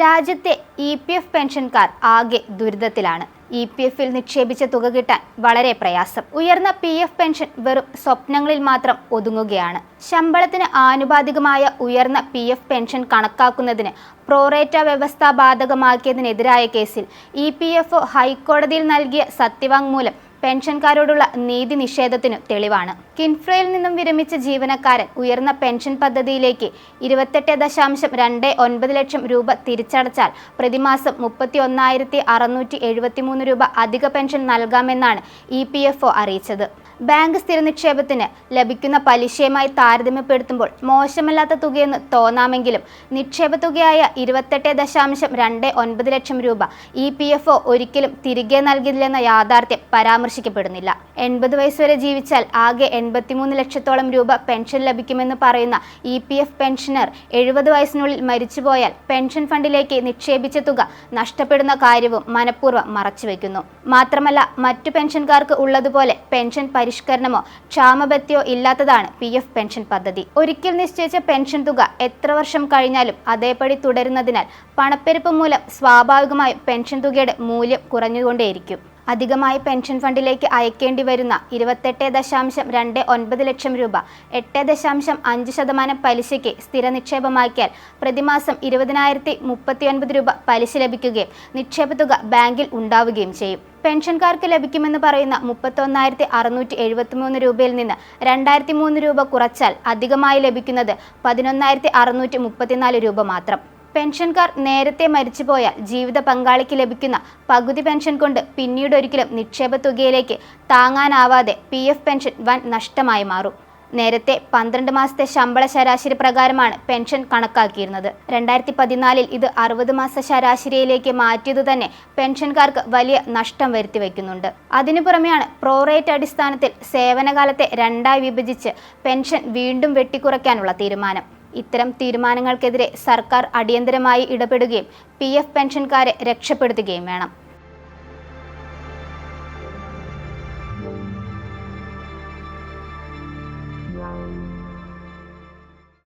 രാജ്യത്തെ E P F പെൻഷൻകാർ ആകെ ദുരിതത്തിലാണ്. E P എഫിൽ നിക്ഷേപിച്ച തുക കിട്ടാൻ വളരെ പ്രയാസം. ഉയർന്ന പി എഫ് പെൻഷൻ വെറും സ്വപ്നങ്ങളിൽ മാത്രം ഒതുങ്ങുകയാണ്. ശമ്പളത്തിന് ആനുപാതികമായ ഉയർന്ന പി എഫ് പെൻഷൻ കണക്കാക്കുന്നതിന് പ്രോറേറ്റ വ്യവസ്ഥ ബാധകമാക്കിയതിനെതിരായ കേസിൽ ഇ പി എഫ് ഹൈക്കോടതിയിൽ നൽകിയ സത്യവാങ്മൂലം പെൻഷൻകാരോടുള്ള നീതി നിഷേധത്തിനു തെളിവാണ്. കിൻഫ്രയിൽ നിന്നും വിരമിച്ച ജീവനക്കാരൻ ഉയർന്ന പെൻഷൻ പദ്ധതിയിലേക്ക് ഇരുപത്തെട്ട് ദശാംശം രണ്ട് ഒൻപത് ലക്ഷം രൂപ തിരിച്ചടച്ചാൽ പ്രതിമാസം മുപ്പത്തി ഒന്നായിരത്തി അറുന്നൂറ്റി എഴുപത്തിമൂന്ന് രൂപ അധിക പെൻഷൻ നൽകാമെന്നാണ് ഇ പി എഫ് ഒ അറിയിച്ചത്. ബാങ്ക് സ്ഥിര നിക്ഷേപത്തിന് ലഭിക്കുന്ന പലിശയുമായി താരതമ്യപ്പെടുത്തുമ്പോൾ മോശമല്ലാത്ത തുകയെന്ന് തോന്നാമെങ്കിലും നിക്ഷേപ തുകയായ ഇരുപത്തെട്ട് ദശാംശം രണ്ട് ഒൻപത് ലക്ഷം രൂപ ഇ പി എഫ് ഒ ഒരിക്കലും തിരികെ നൽകില്ലെന്ന യാഥാർത്ഥ്യം പരാമർശിക്കപ്പെടുന്നില്ല. എൺപത് വയസ്സുവരെ ജീവിച്ചാൽ ആകെ എൺപത്തിമൂന്ന് ലക്ഷത്തോളം രൂപ പെൻഷൻ ലഭിക്കുമെന്ന് പറയുന്ന ഇ പി എഫ് പെൻഷനർ എഴുപത് വയസ്സിനുള്ളിൽ മരിച്ചുപോയാൽ പെൻഷൻ ഫണ്ടിലേക്ക് നിക്ഷേപിച്ച തുക നഷ്ടപ്പെടുന്ന കാര്യവും മനഃപൂർവം മറച്ചുവെക്കുന്നു. മാത്രമല്ല മറ്റു പെൻഷൻകാർക്ക് ഉള്ളതുപോലെ പെൻഷൻ പരിഷ്കരണമോ ക്ഷാമബത്യോ ഇല്ലാത്തതാണ് പി എഫ് പെൻഷൻ പദ്ധതി. ഒരിക്കൽ നിശ്ചയിച്ച പെൻഷൻ തുക എത്ര വർഷം കഴിഞ്ഞാലും അതേപടി തുടരുന്നതിനാൽ പണപ്പെരുപ്പ് മൂലം സ്വാഭാവികമായും പെൻഷൻ തുകയുടെ മൂല്യം കുറഞ്ഞുകൊണ്ടേയിരിക്കും. അധികമായി പെൻഷൻ ഫണ്ടിലേക്ക് അയക്കേണ്ടി വരുന്ന ഇരുപത്തെട്ട് ദശാംശം രണ്ട് ഒൻപത് ലക്ഷം രൂപ എട്ട് ദശാംശം അഞ്ച് ശതമാനം പലിശയ്ക്ക് സ്ഥിര നിക്ഷേപമാക്കിയാൽ പ്രതിമാസം ഇരുപതിനായിരത്തി മുപ്പത്തിയൊൻപത് രൂപ പലിശ ലഭിക്കുകയും നിക്ഷേപ തുക ബാങ്കിൽ ഉണ്ടാവുകയും ചെയ്യും. പെൻഷൻകാർക്ക് ലഭിക്കുമെന്ന് പറയുന്ന മുപ്പത്തൊന്നായിരത്തി അറുന്നൂറ്റി എഴുപത്തി മൂന്ന് രൂപയിൽ നിന്ന് രണ്ടായിരത്തി മൂന്ന് രൂപ കുറച്ചാൽ അധികമായി ലഭിക്കുന്നത് പതിനൊന്നായിരത്തി അറുന്നൂറ്റി മുപ്പത്തിനാല് രൂപ മാത്രം. പെൻഷൻകാർ നേരത്തെ മരിച്ചുപോയാൽ ജീവിത പങ്കാളിക്ക് ലഭിക്കുന്ന പകുതി പെൻഷൻ കൊണ്ട് പിന്നീടൊരിക്കലും നിക്ഷേപ തുകയിലേക്ക് താങ്ങാനാവാതെ പി എഫ് പെൻഷൻ വൻ നഷ്ടമായി മാറും. നേരത്തെ പന്ത്രണ്ട് മാസത്തെ ശമ്പള ശരാശരി പ്രകാരമാണ് പെൻഷൻ കണക്കാക്കിയിരുന്നത്. രണ്ടായിരത്തി പതിനാലിൽ ഇത് അറുപത് മാസ ശരാശരിയിലേക്ക് മാറ്റിയതു തന്നെ പെൻഷൻകാർക്ക് വലിയ നഷ്ടം വരുത്തി വയ്ക്കുന്നുണ്ട്. അതിനു പുറമെയാണ് പ്രോറേറ്റ് അടിസ്ഥാനത്തിൽ സേവനകാലത്തെ രണ്ടായി വിഭജിച്ച് പെൻഷൻ വീണ്ടും വെട്ടിക്കുറയ്ക്കാനുള്ള തീരുമാനം. ഇത്തരം തീരുമാനങ്ങൾക്കെതിരെ സർക്കാർ അടിയന്തരമായി ഇടപെടുകയും പി പെൻഷൻകാരെ രക്ഷപ്പെടുത്തുകയും വേണം.